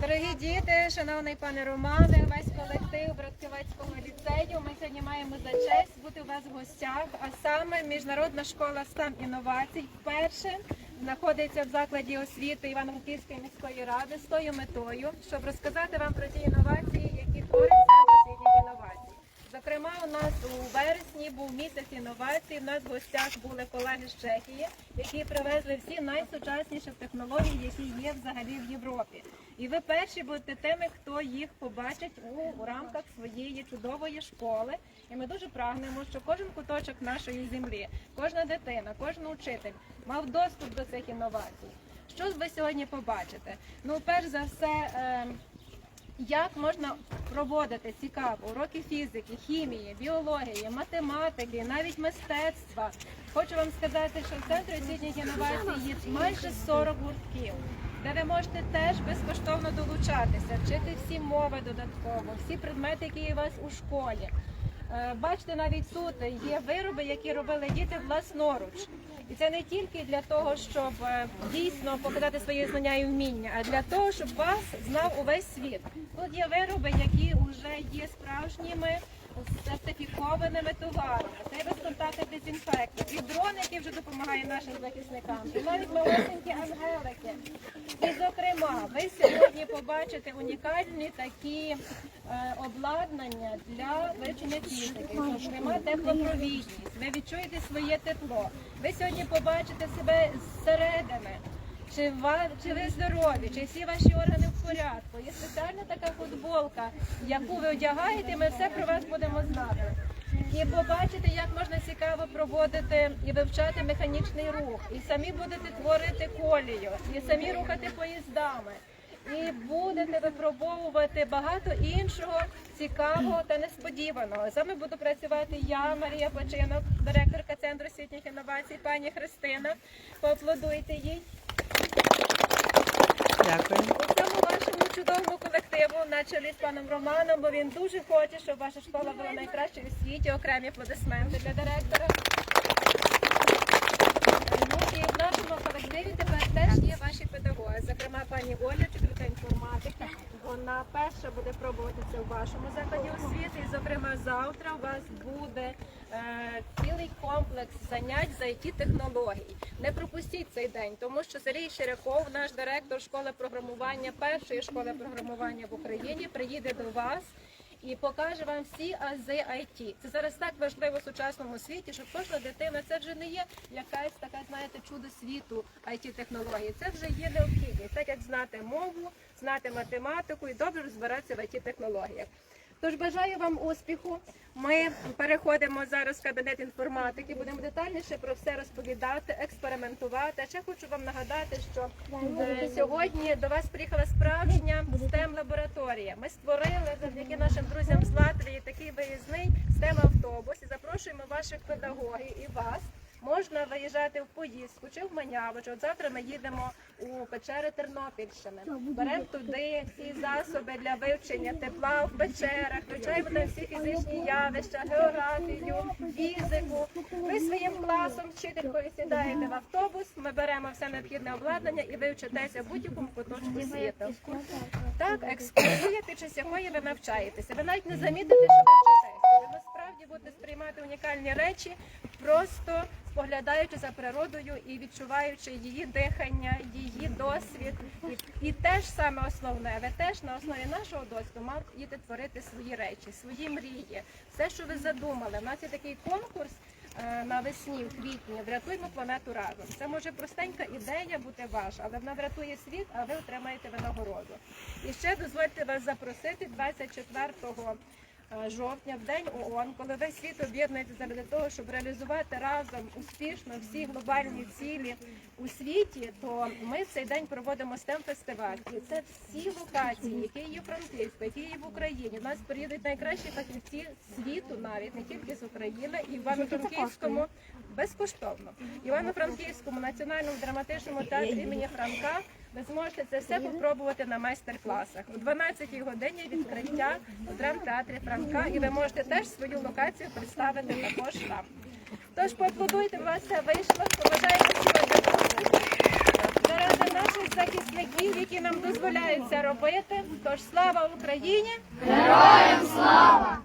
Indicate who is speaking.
Speaker 1: Дорогі діти, шановний пане Романе, весь колектив Братківецького ліцею. Ми сьогодні маємо за честь бути у вас в гостях. А саме Міжнародна школа стан інновацій вперше знаходиться в закладі освіти Івано-Франківської міської ради з тою метою, щоб розказати вам про ті інновації, які інновацій. Зокрема, у нас у вересні був місяць інновацій. У нас в гостях були колеги з Чехії, які привезли всі найсучасніші технології, які є взагалі в Європі. І ви перші будете тими, хто їх побачить у, рамках своєї чудової школи. І ми дуже прагнемо, що кожен куточок нашої землі, кожна дитина, кожен учитель мав доступ до цих інновацій. Що ви сьогодні побачите? Ну, перш за все. Як можна проводити цікаво уроки фізики, хімії, біології, математики, навіть мистецтва. Хочу вам сказати, що в центрі освітніх інновацій є майже 40 гуртків, де ви можете теж безкоштовно долучатися, вчити всі мови додатково, всі предмети, які є у вас у школі. Е, Бачите, навіть тут є вироби, які робили діти власноруч. І це не тільки для того, щоб е, дійсно показати свої знання і вміння, а для того, щоб вас знав увесь світ. Тут є вироби, які вже є справжніми сертифікованими товарами. Це безконтактний дезінфектор. І дрон, який вже допомагає нашим захисникам. І навіть малесенькі ангелики. І, зокрема, ви сьогодні побачите унікальні такі е, обладнання для вивчення фізики, зокрема теплопровідність. Ви відчуєте своє тепло. Ви сьогодні побачите себе зсередини. Чи, ва- чи ви здорові, чи всі ваші органи в порядку? Є спеціальна така футболка, яку ви одягаєте, ми все про вас будемо знати. І побачите, як можна цікаво проводити і вивчати механічний рух, і самі будете творити колію, і самі рухати поїздами. І будете випробовувати багато іншого цікавого та несподіваного. З вами буду працювати я, Марія Починок, директорка центру освітніх інновацій, пані Христина. Поаплодуйте їй.
Speaker 2: Дякую.
Speaker 1: Цьому вашому чудовому колективу на чолі з паном Романом, бо він дуже хоче, щоб ваша школа була найкращою у світі. Окремі аплодисменти для директора. Ну і в нашому колективі тепер теж є ваші педагоги. Зокрема, пані Оля, вчителька інформатики. Вона перша буде пробувати це у вашому закладі освіти. І, зокрема, завтра у вас буде цілий комплекс занять з it технологій. Не пропустіть цей день, тому що Сергій Ширяков, наш директор школи програмування, першої школи програмування в Україні, приїде до вас і покаже вам всі ази IT. Це зараз так важливо в сучасному світі, що кожна дитина це вже не є якась така, знаєте, чудо світу it технології. Це вже є необхідність, так як знати мову, знати математику і добре розбиратися в it технологіях. Тож бажаю вам успіху. Ми переходимо зараз в кабінет інформатики, будемо детальніше про все розповідати, експериментувати. А ще хочу вам нагадати, що сьогодні до вас приїхала справжня stem лабораторія. Ми створили завдяки нашим друзям з Латвії такий виїзний stem автобус і запрошуємо ваших педагогів і вас. Можна виїжджати в поїздку чи в Маняву, чи от завтра ми їдемо у печери Тернопільщини. Беремо туди всі засоби для вивчення тепла в печерах, вивчаємо там всі фізичні явища, географію, фізику. Ви своїм класом, вчителькою сідаєте в автобус, ми беремо все необхідне обладнання і ви вчитеся в будь-якому куточку світу. Так, екскурсія, під час якої ви навчаєтеся. Ви навіть не замітите, що ви вчитеся. Ви насправді будете сприймати унікальні речі, просто споглядаючи за природою і відчуваючи її дихання, її досвід. І, і теж саме основне, ви теж на основі нашого досвіду маєте творити свої речі, свої мрії, все, що ви задумали. У нас є такий конкурс. е, Навесні, в квітні, врятуємо планету разом. Це може простенька ідея бути ваша, але вона врятує світ, а ви отримаєте винагороду. І ще дозвольте вас запросити 24 е, жовтня, в день ООН, коли весь світ об'єднується заради того, щоб реалізувати разом успішно всі глобальні цілі у світі, то ми в цей день проводимо stem фестиваль. І це всі локації, які є в Франківську, які є в Україні. У нас приїдуть найкращі фахівці світу, навіть не тільки з України, і в Івано-Франківському безкоштовно. Івано-Франківському національному драматичному театрі імені Франка. Ви зможете це все попробувати на майстер-класах. О 12-й годині відкриття у драмтеатрі Франка, і ви можете теж свою локацію представити також там. Тож поаплодуйте, у вас все вийшло. Побажаємо сьогодні заради наших захисників, які нам дозволяють це робити. Тож слава Україні!
Speaker 2: Героям слава!